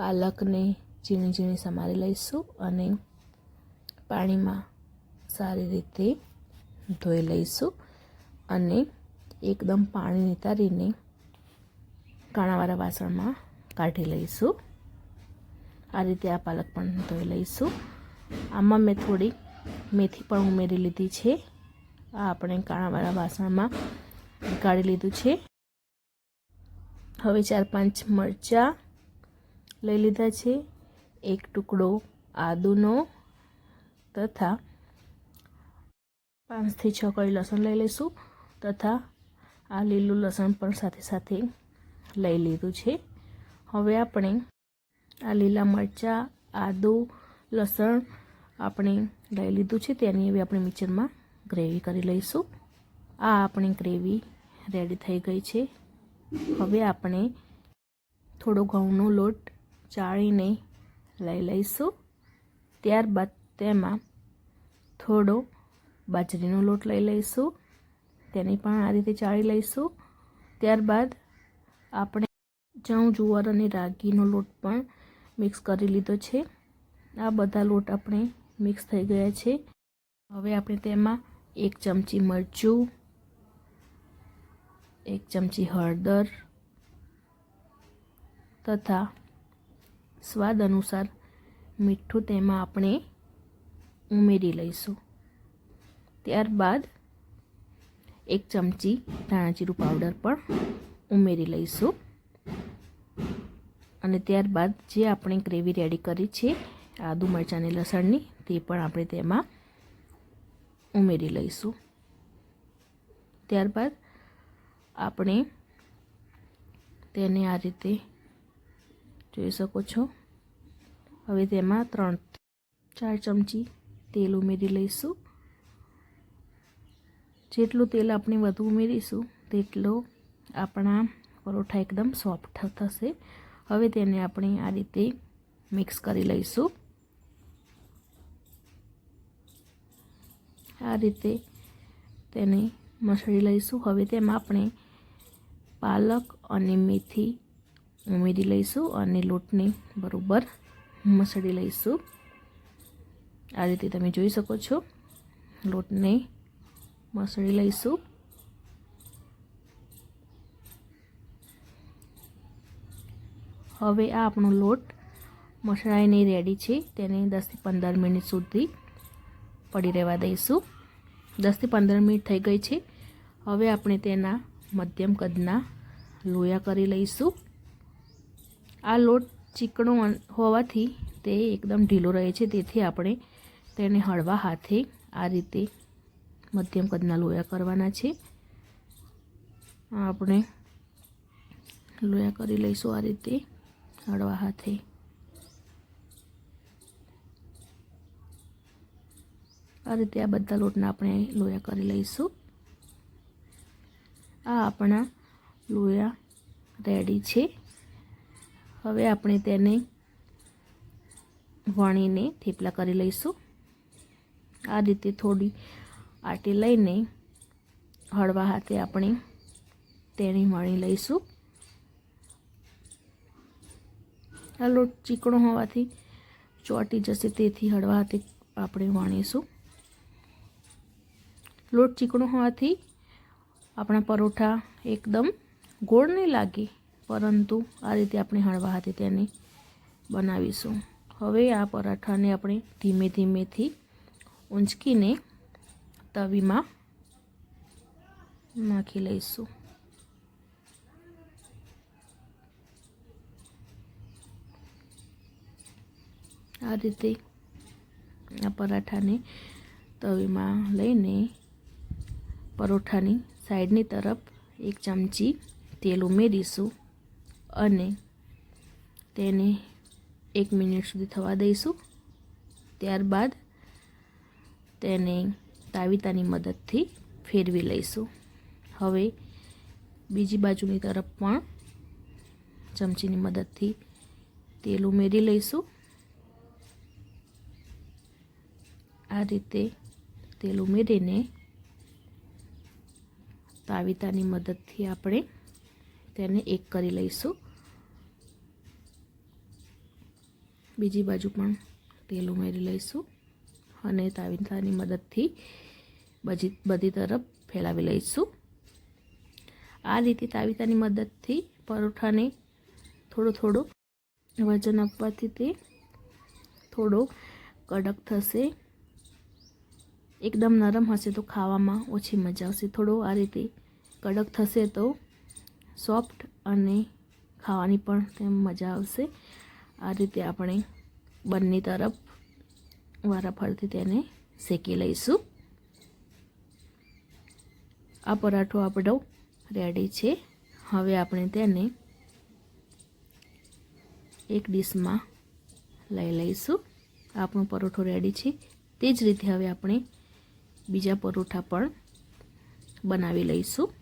પાલકને ઝીણી ઝીણી સમારી લઈશું અને પાણીમાં સારી રીતે ધોઈ લઈશું અને એકદમ પાણી નિતારીને કાણાવાળા વાસણમાં કાઢી લઈશું. આ રીતે આ પાલક પણ ધોઈ લઈશું. આમાં મેં થોડી મેથી પણ ઉમેરી લીધી છે. આ આપણે કાણાવાળા વાસણમાં કાઢી લીધું છે. હવે ચાર પાંચ મરચાં લઈ લીધા છે. એક ટુકડો આદુનો તથા પાંચથી છ કળી લસણ લઈ લઈશું તથા આ લીલું લસણ પણ સાથે સાથે લઈ લીધું છે. હવે આપણે આ લીલા મરચાં, આદુ, લસણ આપણે લઈ લીધું છે. તેની હવે આપણે મિક્સરમાં ગ્રેવી કરી લઈશું. આ આપણી ગ્રેવી રેડી થઈ ગઈ છે. હવે આપણે થોડો ઘઉંનો લોટ ચાળીને લઈ લઈશું. ત્યારબાદ તેમાં થોડો બાજરીનો લોટ લઈ લઈશું. તેની પણ આ રીતે ચાળી લઈશું. ત્યારબાદ આપણે જઉં, જુવાર અને રાગીનો લોટ પણ મિક્સ કરી લીધો છે. આ બધા લોટ આપણે મિક્સ થઈ ગયા છે. હવે આપણે તેમાં એક ચમચી મરચું, એક ચમચી હળદર તથા સ્વાદ અનુસાર મીઠું તેમાં આપણે ઉમેરી લઈશું. ત્યારબાદ એક ચમચી ધાણાજીરું પાવડર પણ ઉમેરી લઈશું. અને ત્યારબાદ જે આપણે ગ્રેવી રેડી કરી છે, આદુ મરચાંની લસણની, તે પણ આપણે તેમાં ઉમેરી લઈશું. ત્યારબાદ આપણે તેને આ રીતે જોઈ શકો છો. હવે તેમાં ત્રણ ચાર ચમચી તેલ ઉમેરી લઈશું. જેટલું તેલ આપણે વધુ ઉમેરીશું, તેટલો આપણા પરોઠા એકદમ સોફ્ટ થશે. હવે તેને આપણે આ રીતે મિક્સ કરી લઈશું. આ રીતે તેને મસળી લઈશું. હવે તેમાં આપણે પાલક અને મેથી ઉમેરી લઈશું અને લોટને બરાબર મસળી લઈશું. આ રીતે તમે જોઈ શકો છો. લોટને મસળી લઈશું. હવે આ આપણો લોટ મસળાઈને રેડી છે. તેને દસથી પંદર મિનિટ સુધી પડી રહેવા દઈશું. દસથી પંદર મિનિટ થઈ ગઈ છે. હવે આપણે તેના મધ્યમ કદના લોયા કરી લઈશું. આ લોટ ચીકણો હોવાથી તે એકદમ ઢીલો રહે છે. તેથી આપણે તેને હળવા હાથે આ રીતે મધ્યમ કદના લોયા કરવાના છે. આપણે લોયા કરી લઈશું આ રીતે હળવા હાથે. આ રીતે આ બધા લોટના આપણે લોયા કરી લઈશું. આ આપણા લોયા રેડી છે. હવે આપણે તેને વણીને થેપલા કરી લઈશું. આ રીતે થોડી આટી લઈને હળવા હાથે આપણે તેને વણી લઈશું. આ લોટ ચીકણો હોવાથી ચોટી જશે, તેથી હળવા હાથે આપણે વણીશું. લોટ ચીકણો હોવાથી આપણા પરોઠા એકદમ ગોળ નહીં લાગે. પરંતુ આ રીતે આપણે હળવા હાથે તેને બનાવીશું. હવે આ પરાઠાને આપણે ધીમે ધીમેથી ઊંચકીને તવીમાં નાખી લઈશું. આ રીતે આ પરાઠાને તવીમાં લઈને પરોઠાની સાઈડની તરફ એક ચમચી તેલ ઉમેરીશું. અને તેને એક મિનિટ સુધી થવા દઈશું. ત્યારબાદ તેને તાવીતાની મદદથી ફેરવી લઈશું. હવે બીજી બાજુની તરફ પણ ચમચીની મદદથી તેલ ઉમેરી લઈશું. આ રીતે તેલ ઉમેરીને તાવીતાની મદદથી આપણે તેને એક કરી લઈશું. બીજી બાજુ પણ તેલ ઉમેરી લઈશું અને તાવીથાની મદદથી બધી બધી તરફ ફેલાવી લઈશું. આ રીતે તાવીતાની મદદથી પરોઠાને થોડું થોડું વજન આપવાથી તે થોડો કડક થશે. એકદમ નરમ હશે તો ખાવામાં ઓછી મજા આવશે. થોડો આ રીતે કડક થશે તો સોફ્ટ અને ખાવાની પણ તેમ મજા આવશે. આ રીતે આપણે બંને તરફ વારાફરતી તેને શેકી લઈશું. આ પરાઠો આપણો રેડી છે. હવે આપણે તેને એક ડીશમાં લઈ લઈશું. આપણો પરોઠો રેડી છે. તે જ રીતે હવે આપણે બીજા પરોઠા પણ બનાવી લઈશું.